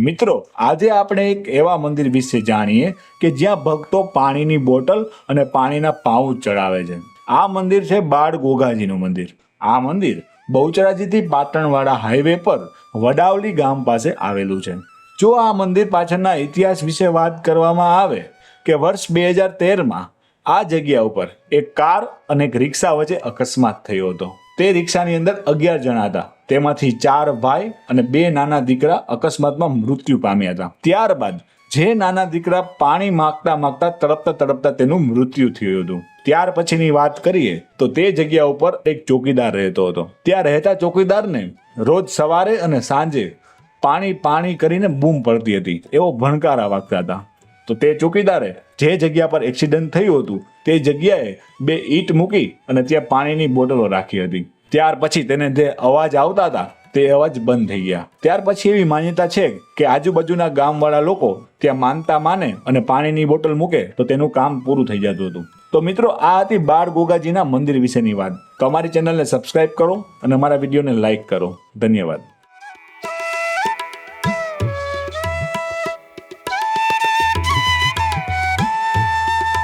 મિત્રો, આજે આપણે એક એવા મંદિર વિશે જાણીએ કે જ્યાં ભક્તો પાણીની બોટલ અને પાણીના પાઉચ ચડાવે છે. આ મંદિર છે બાળ ગોગાજીનું મંદિર. આ મંદિર બહુચરાજીથી પાટણવાળા હાઈવે પર વડાવલી ગામ પાસે આવેલું છે. જો આ મંદિર પાછળના ઇતિહાસ વિશે વાત કરવામાં આવે કે વર્ષ બે હજાર તેરમાં આ જગ્યા ઉપર એક કાર અને એક રિક્ષા વચ્ચે અકસ્માત થયો હતો. તે રિક્ષાની અંદર અગિયાર જણા હતા. તેમાંથી ચાર ભાઈ અને બે નાના દીકરા અકસ્માતમાં મૃત્યુ પામ્યા હતા. ત્યારબાદ જે નાના દીકરા પાણી માગતા માગતા તડપતા તડપતા તેનું મૃત્યુ થયું હતું. ત્યાર પછીની વાત કરીએ તો તે જગ્યા ઉપર એક ચોકીદાર રહેતો હતો. ત્યાં રહેતા ચોકીદારને રોજ સવારે અને સાંજે પાણી પાણી કરીને બૂમ પડતી હતી. એવો ભણકારા વાગતા હતા. તો તે ચોકીદારે જે જગ્યા પર એક્સિડન્ટ થયું હતું, તે જગ્યાએ બે ઈંટ મૂકી અને ત્યાં પાણીની બોટલો રાખી હતી. ત્યાર પછી તેને જે અવાજ આવતા હતા, તે અવાજ બંધ થઈ ગયા. ત્યાર પછી એવી માન્યતા છે કે આજુબાજુના ગામવાળા લોકો ત્યાં માનતા માને અને પાણીની બોટલ મૂકે તો તેનું કામ પૂરું થઈ જતું હતું. તો મિત્રો, આ હતી બાળ ગોગાજીના મંદિર વિશેની વાત. તો અમારી ચેનલને સબસ્ક્રાઇબ કરો અને અમારા વિડીયોને લાઈક કરો. ધન્યવાદ.